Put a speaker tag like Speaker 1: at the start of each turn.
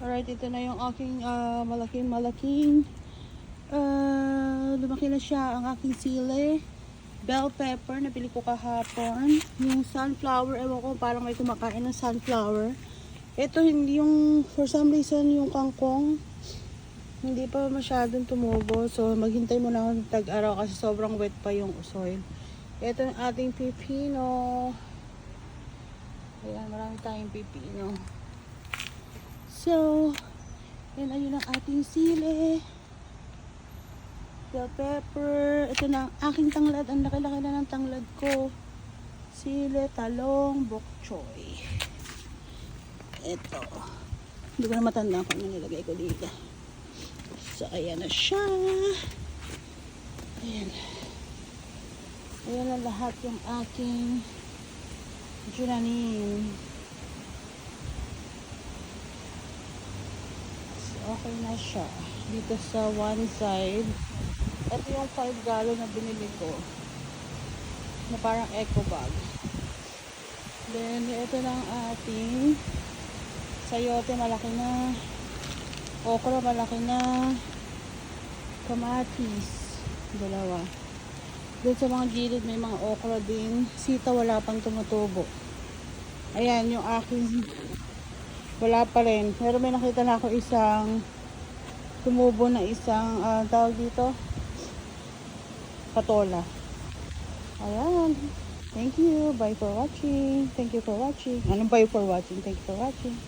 Speaker 1: Alright, ito na yung aking ah, malaking malaking ah, lumaki na siya ang aking sili. Bell pepper, nabili ko kahapon. Yung sunflower, ewan ko parang may kumakain ng sunflower. Ito hindi yung, for some reason, yung kangkong, hindi pa masyadong tumubo. So, maghintay muna ako ng tag-araw kasi sobrang wet pa yung soil. Ito yung ating pipino. Ayan, marami tayong pipino. So, yan ayun ang ating sili. Bell pepper. Ito na ang aking tanglad. Ang laki-laki na ng tanglad ko. Sili, talong, bok choy. Ito. Hindi ko na matanda kung ano nilagay ko dito. So, ayan na siya. Ayan. Ayan na lahat yung aking junanin. So, okay na siya. Dito sa one side. Ito yung 5 gallon na binili ko. Na parang eco bag. Then, ito na ang ating sayote malaki na. Okra malaki na. Kamatis. Dalawa. Doon sa mga gilid may mga okra din. Sita wala pang tumutubo. Ayan yung aking wala pa rin. Pero may nakita na ako isang tumubo na isang ah, tawag dito patola. Ayan. Thank you. Bye for watching. Thank you for watching. Anong bye for watching? Thank you for watching.